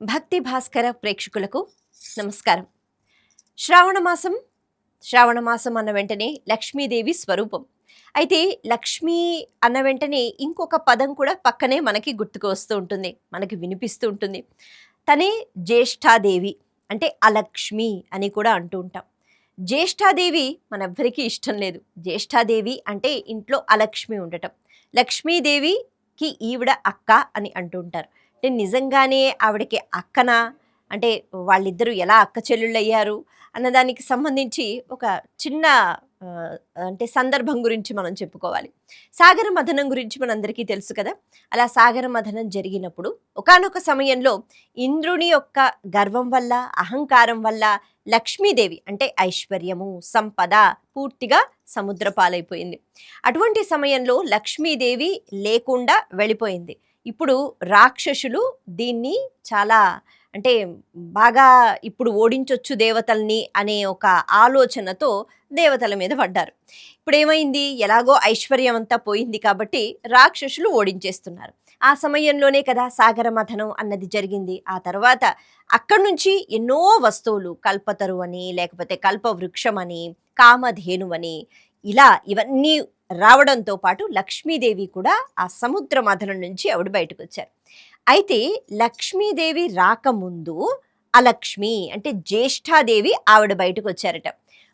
భక్తి భాస్కర ప్రేక్షకులకు నమస్కారం. శ్రావణమాసం శ్రావణమాసం అన్న వెంటనే లక్ష్మీదేవి స్వరూపం. అయితే లక్ష్మీ అన్న వెంటనే ఇంకొక పదం కూడా పక్కనే మనకి గుర్తుకు వస్తూ ఉంటుంది మనకి వినిపిస్తూ ఉంటుంది. తనే జ్యేష్ఠాదేవి అంటే అలక్ష్మి అని కూడా అంటూ ఉంటాం. జ్యేష్ఠాదేవి మనందరికీ ఇష్టం లేదు. జ్యేష్ఠాదేవి అంటే ఇంట్లో అలక్ష్మి ఉండటం. లక్ష్మీదేవికి ఈవిడ అక్క అని అంటూ ఉంటారు. అంటే నిజంగానే ఆవిడకి అక్కనా? అంటే వాళ్ళిద్దరూ ఎలా అక్క చెల్లెళ్ళు అయ్యారు అన్నదానికి సంబంధించి ఒక చిన్న ఆ, అంటే సందర్భం గురించి మనం చెప్పుకోవాలి. సాగర మథనం గురించి మనందరికీ తెలుసు కదా? అలా సాగర మథనం జరిగినప్పుడు ఒకానొక సమయంలో ఇంద్రుని యొక్క గర్వం వల్ల అహంకారం వల్ల లక్ష్మీదేవి అంటే ఐశ్వర్యము సంపద పూర్తిగా సముద్ర పాలైపోయింది అటువంటి సమయంలో లక్ష్మీదేవి లేకుండా వెళ్ళిపోయింది. ఇప్పుడు రాక్షసులు దీన్ని చాలా అంటే బాగా ఇప్పుడు ఓడించొచ్చు దేవతల్ని అనే ఒక ఆలోచనతో దేవతల మీద పడ్డారు. ఇప్పుడు ఏమైంది ఎలాగో ఐశ్వర్యం అంతా పోయింది కాబట్టి రాక్షసులు ఓడించేస్తున్నారు. ఆ సమయంలోనే కదా సాగర మథనం అన్నది జరిగింది. ఆ తర్వాత అక్కడి నుంచి ఎన్నో వస్తువులు కల్పతరు అని లేకపోతే కల్పవృక్షం అని కామధేను అని ఇలా ఇవన్నీ రావడంతో పాటు లక్ష్మీదేవి కూడా ఆ సముద్ర మథనం నుంచి ఆవిడ బయటకు వచ్చారు అయితే లక్ష్మీదేవి రాకముందు అలక్ష్మి అంటే జ్యేష్ఠాదేవి ఆవిడ బయటకు వచ్చారట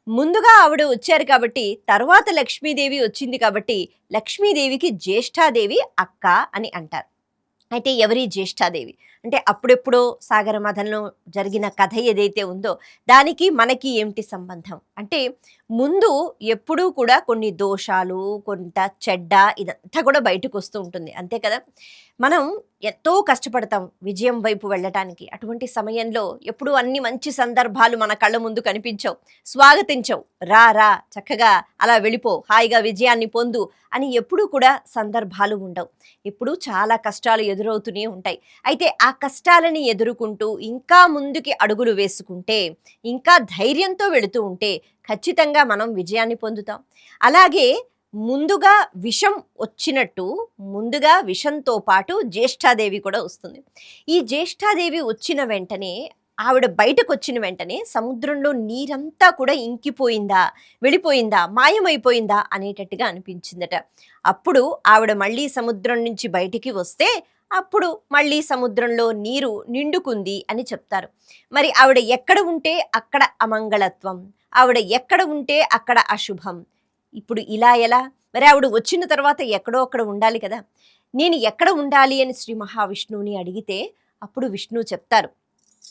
ముందుగా ఆవిడ వచ్చారు కాబట్టి తర్వాత లక్ష్మీదేవి వచ్చింది కాబట్టి లక్ష్మీదేవికి జ్యేష్ఠాదేవి అక్క అని అంటారు. అయితే ఎవరి జ్యేష్ఠాదేవి? అంటే అప్పుడెప్పుడో సాగర మథంలో జరిగిన కథ ఏదైతే ఉందో దానికి మనకి ఏమిటి సంబంధం? అంటే ముందు ఎప్పుడూ కూడా కొన్ని దోషాలు కొంత చెడ్డ ఇదంతా కూడా బయటకు వస్తూ ఉంటుంది. అంతే కదా? మనం ఎంతో కష్టపడతాం విజయం వైపు వెళ్ళటానికి. అటువంటి సమయంలో ఎప్పుడు అన్ని మంచి సందర్భాలు మన కళ్ళ ముందు కనిపించవు. స్వాగతించవు. రా రా చక్కగా అలా వెళ్ళిపో హాయిగా విజయాన్ని పొందు అని ఎప్పుడూ కూడా సందర్భాలు ఉండవు. ఎప్పుడూ చాలా కష్టాలు ఎదురవుతూనే ఉంటాయి. అయితే ఆ కష్టాలని ఎదుర్కొంటూ ఇంకా ముందుకి అడుగులు వేసుకుంటే ఇంకా ధైర్యంతో వెళుతూ ఉంటే ఖచ్చితంగా మనం విజయాన్ని పొందుతాం. అలాగే ముందుగా విషం వచ్చినట్టు ముందుగా విషంతో పాటు జ్యేష్ఠాదేవి కూడా వస్తుంది. ఈ జ్యేష్ఠాదేవి వచ్చిన వెంటనే ఆవిడ బయటకు వచ్చిన వెంటనే సముద్రంలో నీరంతా కూడా ఇంకిపోయిందా వెళ్ళిపోయిందా మాయమైపోయిందా అనేటట్టుగా అనిపించిందట. అప్పుడు ఆవిడ మళ్ళీ సముద్రం నుంచి బయటికి వస్తే అప్పుడు మళ్ళీ సముద్రంలో నీరు నిండుకుంది అని చెప్తారు. మరి ఆవిడ ఎక్కడ ఉంటే అక్కడ అమంగళత్వం ఆవిడ ఎక్కడ ఉంటే అక్కడ అశుభం. ఇప్పుడు ఇలా ఎలా? మరి ఆవిడ వచ్చిన తర్వాత ఎక్కడో అక్కడ ఉండాలి కదా. నేను ఎక్కడ ఉండాలి అని శ్రీ మహావిష్ణువుని అడిగితే అప్పుడు విష్ణువు చెప్తారు.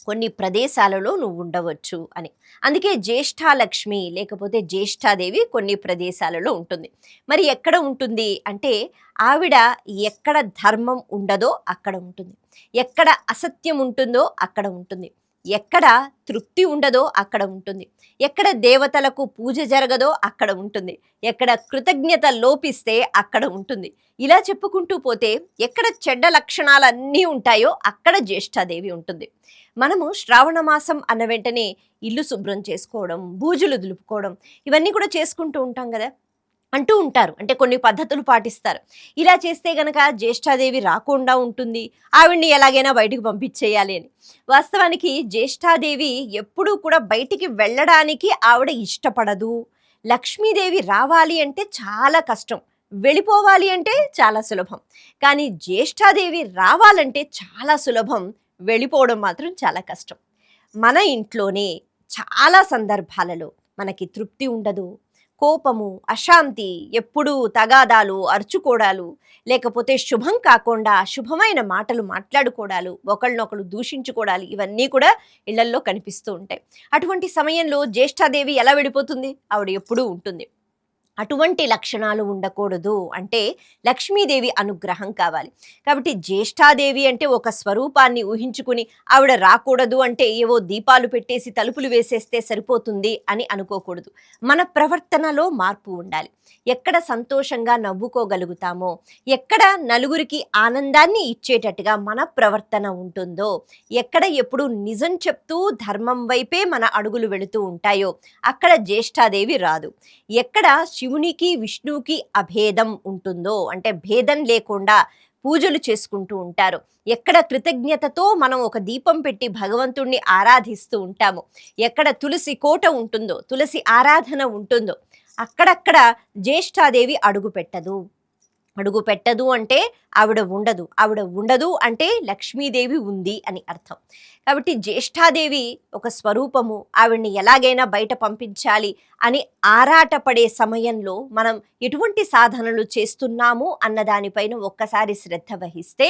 కొన్ని ప్రదేశాలలో నువ్వు ఉండవచ్చు అని. అందుకే జ్యేష్ఠాలక్ష్మి లేకపోతే జ్యేష్ఠాదేవి కొన్ని ప్రదేశాలలో ఉంటుంది. మరి ఎక్కడ ఉంటుంది అంటే ఆవిడ ఎక్కడ ధర్మం ఉండదో అక్కడ ఉంటుంది. ఎక్కడ అసత్యం ఉంటుందో అక్కడ ఉంటుంది. ఎక్కడ తృప్తి ఉండదో అక్కడ ఉంటుంది. ఎక్కడ దేవతలకు పూజ జరగదో అక్కడ ఉంటుంది. ఎక్కడ కృతజ్ఞత లోపిస్తే అక్కడ ఉంటుంది. ఇలా చెప్పుకుంటూ పోతే ఎక్కడ చెడ్డ లక్షణాలన్నీ ఉంటాయో అక్కడ జ్యేష్ఠాదేవి ఉంటుంది. మనము శ్రావణ మాసం అన్న వెంటనే ఇల్లు శుభ్రం చేసుకోవడం బూజులు దులుపుకోవడం ఇవన్నీ కూడా చేసుకుంటూ ఉంటాం కదా. అంటూ ఉంటారు. అంటే కొన్ని పద్ధతులు పాటిస్తారు. ఇలా చేస్తే గనక జ్యేష్ఠాదేవి రాకుండా ఉంటుంది. ఆవిడ్ని ఎలాగైనా బయటికి పంపించేయాలి అని. వాస్తవానికి జ్యేష్ఠాదేవి ఎప్పుడూ కూడా బయటికి వెళ్ళడానికి ఆవిడ ఇష్టపడదు. లక్ష్మీదేవి రావాలి అంటే చాలా కష్టం. వెళ్ళిపోవాలి అంటే చాలా సులభం. కానీ జ్యేష్ఠాదేవి రావాలంటే చాలా సులభం. వెళ్ళిపోవడం మాత్రం చాలా కష్టం. మన ఇంట్లోనే చాలా సందర్భాలలో మనకి తృప్తి ఉండదు. కోపము అశాంతి ఎప్పుడూ తగాదాలు అరుచుకోడాలు లేకపోతే శుభం కాకుండా శుభమైన మాటలు మాట్లాడుకోవడాలు ఒకళ్ళనొకళ్ళు దూషించుకోవడాలు ఇవన్నీ కూడా ఇళ్ళల్లో కనిపిస్తూ ఉంటాయి. అటువంటి సమయంలో జ్యేష్ఠాదేవి ఎలా విడిపోతుంది? ఆవిడ ఎప్పుడూ ఉంటుంది. అటువంటి లక్షణాలు ఉండకూడదు. అంటే లక్ష్మీదేవి అనుగ్రహం కావాలి. కాబట్టి జ్యేష్ఠాదేవి అంటే ఒక స్వరూపాన్ని ఊహించుకుని ఆవిడ రాకూడదు అంటే ఏవో దీపాలు పెట్టేసి తలుపులు వేసేస్తే సరిపోతుంది అని అనుకోకూడదు. మన ప్రవర్తనలో మార్పు ఉండాలి. ఎక్కడ సంతోషంగా నవ్వుకోగలుగుతామో ఎక్కడ నలుగురికి ఆనందాన్ని ఇచ్చేటట్టుగా మన ప్రవర్తన ఉంటుందో ఎక్కడ ఎప్పుడు నిజం చెప్తూ ధర్మం వైపే మన అడుగులు వెళుతూ ఉంటాయో అక్కడ జ్యేష్ఠాదేవి రాదు. ఎక్కడ శివునికి విష్ణువుకి అభేదం ఉంటుందో అంటే భేదం లేకుండా పూజలు చేసుకుంటూ ఉంటారు. ఎక్కడ కృతజ్ఞతతో మనం ఒక దీపం పెట్టి భగవంతుణ్ణి ఆరాధిస్తూ ఉంటాము. ఎక్కడ తులసి కోట ఉంటుందో తులసి ఆరాధన ఉంటుందో అక్కడక్కడ జ్యేష్ఠాదేవి అడుగు పెట్టదు అడుగు పెట్టదు అంటే ఆవిడ ఉండదు. ఆవిడ ఉండదు అంటే లక్ష్మీదేవి ఉంది అని అర్థం. కాబట్టి జ్యేష్ఠాదేవి ఒక స్వరూపము. ఆవిడ్ని ఎలాగైనా బయట పంపించాలి అని ఆరాటపడే సమయంలో మనం ఎటువంటి సాధనలు చేస్తున్నాము అన్న దానిపైన ఒక్కసారి శ్రద్ధ వహిస్తే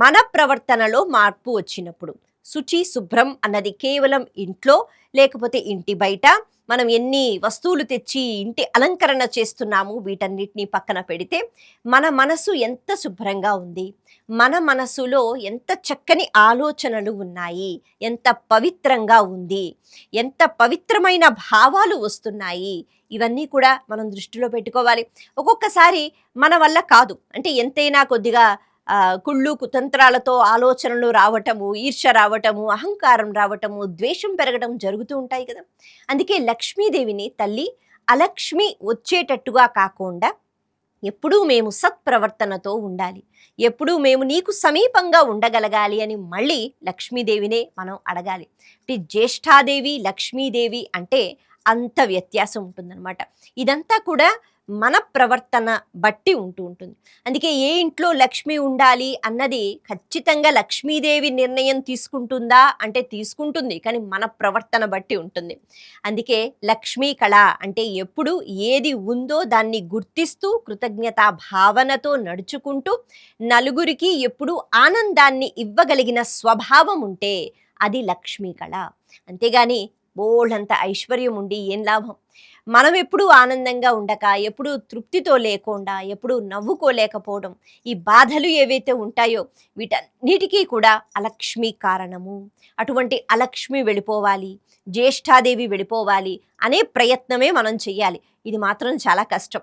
మన ప్రవర్తనలో మార్పు వచ్చినప్పుడు శుచి శుభ్రం అన్నది కేవలం ఇంట్లో లేకపోతే ఇంటి బయట. మనం ఎన్ని వస్తువులు తెచ్చి ఇంటి అలంకరణ చేస్తున్నాము వీటన్నిటిని పక్కన పెడితే మన మనసు ఎంత శుభ్రంగా ఉంది. మన మనసులో ఎంత చక్కని ఆలోచనలు ఉన్నాయి. ఎంత పవిత్రంగా ఉంది. ఎంత పవిత్రమైన భావాలు వస్తున్నాయి. ఇవన్నీ కూడా మనం దృష్టిలో పెట్టుకోవాలి. ఒక్కొక్కసారి మన వల్ల కాదు. అంటే ఎంతైనా కొద్దిగా కుళ్ళు కుతంత్రాలతో ఆలోచనలు రావటము ఈర్ష రావటము అహంకారం రావటము ద్వేషం పెరగడం జరుగుతూ ఉంటాయి కదా. అందుకే లక్ష్మీదేవిని తల్లి అలక్ష్మి వచ్చేటట్టుగా కాకుండా ఎప్పుడూ మేము సత్ప్రవర్తనతో ఉండాలి. ఎప్పుడూ మేము నీకు సమీపంగా ఉండగలగాలి అని మళ్ళీ లక్ష్మీదేవినే మనం అడగాలి. అంటే జ్యేష్ఠాదేవి లక్ష్మీదేవి అంటే అంత వ్యత్యాసం ఉంటుందన్నమాట. ఇదంతా కూడా మన ప్రవర్తన బట్టి ఉంటూ ఉంటుంది. అందుకే ఏ ఇంట్లో లక్ష్మి ఉండాలి అన్నది ఖచ్చితంగా లక్ష్మీదేవి నిర్ణయం తీసుకుంటుందా అంటే తీసుకుంటుంది కానీ మన ప్రవర్తన బట్టి ఉంటుంది. అందుకే లక్ష్మీ కళ అంటే ఎప్పుడు ఏది ఉందో దాన్ని గుర్తిస్తూ కృతజ్ఞతా భావనతో నడుచుకుంటూ నలుగురికి ఎప్పుడు ఆనందాన్ని ఇవ్వగలిగిన స్వభావం ఉంటే అది లక్ష్మీ కళ. అంతేగాని బోళ్ళంత ఐశ్వర్యం ఉండి ఏం లాభం? మనం ఎప్పుడూ ఆనందంగా ఉండక ఎప్పుడూ తృప్తితో లేకుండా ఎప్పుడూ నవ్వుకోలేకపోవడం ఈ బాధలు ఏవైతే ఉంటాయో వీటన్నిటికీ కూడా అలక్ష్మి కారణము. అటువంటి అలక్ష్మి వెళ్ళిపోవాలి జ్యేష్ఠాదేవి వెళ్ళిపోవాలి అనే ప్రయత్నమే మనం చెయ్యాలి. ఇది మాత్రం చాలా కష్టం.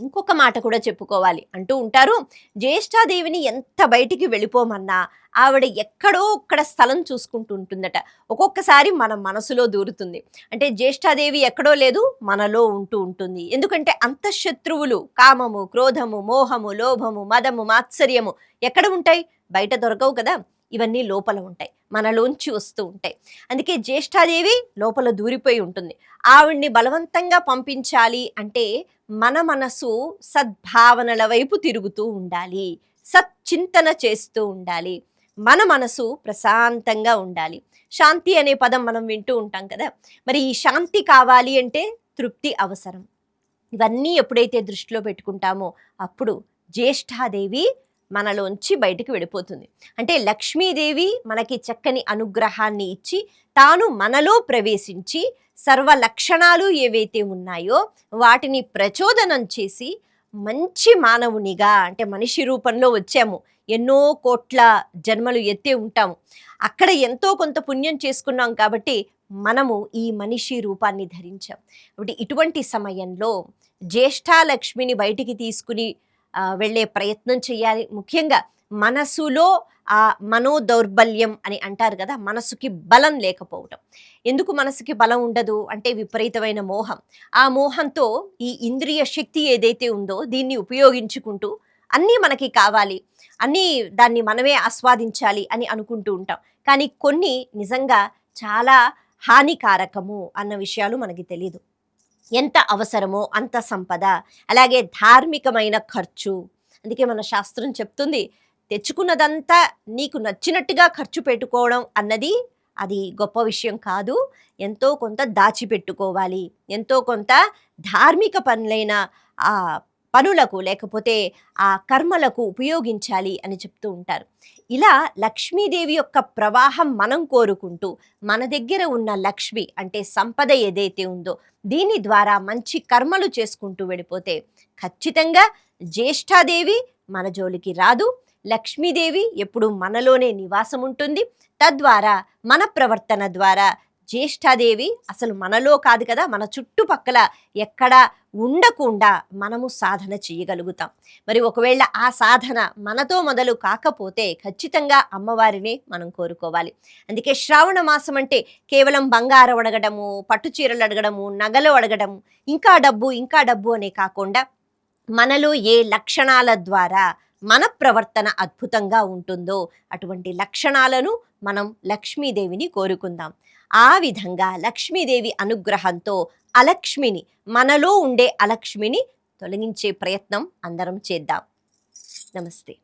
ఇంకొక మాట కూడా చెప్పుకోవాలి. అంటూ ఉంటారు జ్యేష్ఠాదేవిని ఎంత బయటికి వెళ్ళిపోమన్నా ఆవిడ ఎక్కడో ఒక్కడ స్థలం చూసుకుంటూ ఉంటుందట ఒక్కొక్కసారి మన మనసులో దూరుతుంది. అంటే జ్యేష్ఠాదేవి ఎక్కడో లేదు మనలో ఉంటూ ఉంటుంది. ఎందుకంటే అంతఃశత్రువులు కామము క్రోధము మోహము లోభము మదము మాత్సర్యము ఎక్కడ ఉంటాయి? బయట దొరకవు కదా. ఇవన్నీ లోపల ఉంటాయి. మనలోంచి వస్తూ ఉంటాయి. అందుకే జ్యేష్ఠాదేవి లోపల దూరిపోయి ఉంటుంది. ఆవిడ్ని బలవంతంగా పంపించాలి అంటే మన మనసు సద్భావనల వైపు తిరుగుతూ ఉండాలి. సచ్చింతన చేస్తూ ఉండాలి. మన మనసు ప్రశాంతంగా ఉండాలి. శాంతి అనే పదం మనం వింటూ ఉంటాం కదా. మరి ఈ శాంతి కావాలి అంటే తృప్తి అవసరం. ఇవన్నీ ఎప్పుడైతే దృష్టిలో పెట్టుకుంటామో అప్పుడు జ్యేష్ఠాదేవి మనలోంచి బయటికి వెళ్ళిపోతుంది. అంటే లక్ష్మీదేవి మనకి చక్కని అనుగ్రహాన్ని ఇచ్చి తాను మనలో ప్రవేశించి సర్వ లక్షణాలు ఏవైతే ఉన్నాయో వాటిని ప్రచోదనం చేసి మంచి మానవునిగా అంటే మనిషి రూపంలో వచ్చాము. ఎన్నో కోట్ల జన్మలు ఎత్తే ఉంటాము. అక్కడ ఎంతో కొంత పుణ్యం చేసుకున్నాం కాబట్టి మనము ఈ మనిషి రూపాన్ని ధరించాం. కాబట్టి ఇటువంటి సమయంలో జ్యేష్ఠాలక్ష్మిని బయటికి తీసుకుని వెళ్ళే ప్రయత్నం చేయాలి. ముఖ్యంగా మనసులో ఆ మనోదౌర్బల్యం అని అంటారు కదా మనసుకి బలం లేకపోవటం. ఎందుకు మనసుకి బలం ఉండదు? అంటే విపరీతమైన మోహం. ఆ మోహంతో ఈ ఇంద్రియ శక్తి ఏదైతే ఉందో దీన్ని ఉపయోగించుకుంటూ అన్నీ మనకి కావాలి. అన్నీ దాన్ని మనమే ఆస్వాదించాలి అని అనుకుంటూ ఉంటాం. కానీ కొన్ని నిజంగా చాలా హానికారకము అన్న విషయాలు మనకి తెలియదు ఎంత అవసరమో అంత సంపద అలాగే ధార్మికమైన ఖర్చు. అందుకే మన శాస్త్రం చెప్తుంది తెచ్చుకున్నదంతా నీకు నచ్చినట్టుగా ఖర్చు పెట్టుకోవడం అన్నది అది గొప్ప విషయం కాదు. ఎంతో కొంత దాచిపెట్టుకోవాలి. ఎంతో కొంత ధార్మిక పనులైన ఆ పనులకు లేకపోతే ఆ కర్మలకు ఉపయోగించాలి అని చెప్తూ ఉంటారు. ఇలా లక్ష్మీదేవి యొక్క ప్రవాహం మనం కోరుకుంటూ మన దగ్గర ఉన్న లక్ష్మి అంటే సంపద ఏదైతే ఉందో దీని ద్వారా మంచి కర్మలు చేసుకుంటూ వెళ్ళిపోతే ఖచ్చితంగా జ్యేష్ఠాదేవి మన జోలికి రాదు. లక్ష్మీదేవి ఎప్పుడు మనలోనే నివాసం ఉంటుంది. తద్వారా మన ప్రవర్తన ద్వారా జ్యేష్ఠాదేవి అసలు మనలో కాదు కదా మన చుట్టుపక్కల ఎక్కడ ఉండకుండా మనము సాధన చేయగలుగుతాం. మరి ఒకవేళ ఆ సాధన మనతో మొదలు కాకపోతే ఖచ్చితంగా అమ్మవారిని మనం కోరుకోవాలి. అందుకే శ్రావణ మాసం అంటే కేవలం బంగారం అడగడము పట్టు చీరలు అడగడము నగలు అడగడము ఇంకా డబ్బు ఇంకా డబ్బు అనే కాకుండా మనలో ఏ లక్షణాల ద్వారా మన ప్రవర్తన అద్భుతంగా ఉంటుందో అటువంటి లక్షణాలను మనం లక్ష్మీదేవిని కోరుకుందాం. ఆ విధంగా లక్ష్మీదేవి అనుగ్రహంతో అలక్ష్మిని మనలో ఉండే అలక్ష్మిని తొలగించే ప్రయత్నం అందరం చేద్దాం. నమస్తే.